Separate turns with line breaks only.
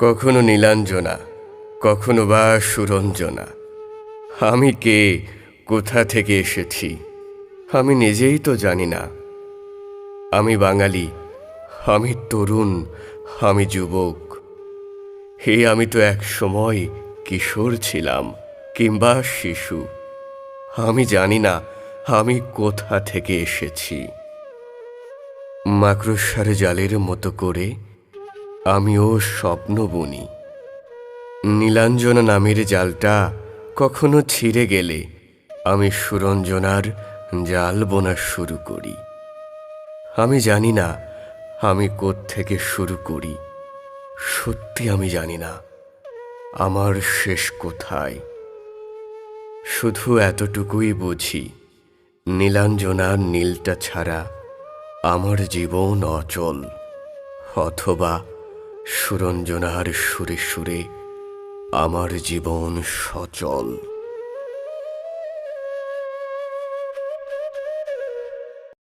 কখনো নীলাঞ্জনা, কখনো বা সুরঞ্জনা। আমি কে, কোথা থেকে এসেছি, আমি নিজেই তো জানি না। আমি বাঙালি, আমি তরুণ, আমি যুবক। হে, আমি তো এক সময় কিশোর ছিলাম কিংবা শিশু। আমি জানি না আমি কোথা থেকে এসেছি। মাকড়সার জালের মতো করে আমিও স্বপ্ন বুনি নীলাঞ্জনা নামের জালটা কখনো ছিঁড়ে গেলে আমি সুরঞ্জনার জাল বোনা শুরু করি। আমি জানি না আমি থেকে শুরু করি। সত্যি আমি জানি না আমার শেষ কোথায়। শুধু এতটুকুই বুঝি, নীলাঞ্জনার নীলটা ছাড়া আমার জীবন অচল অথবা সুরঞ্জনার সুরে সুরে আমার জীবন সচল।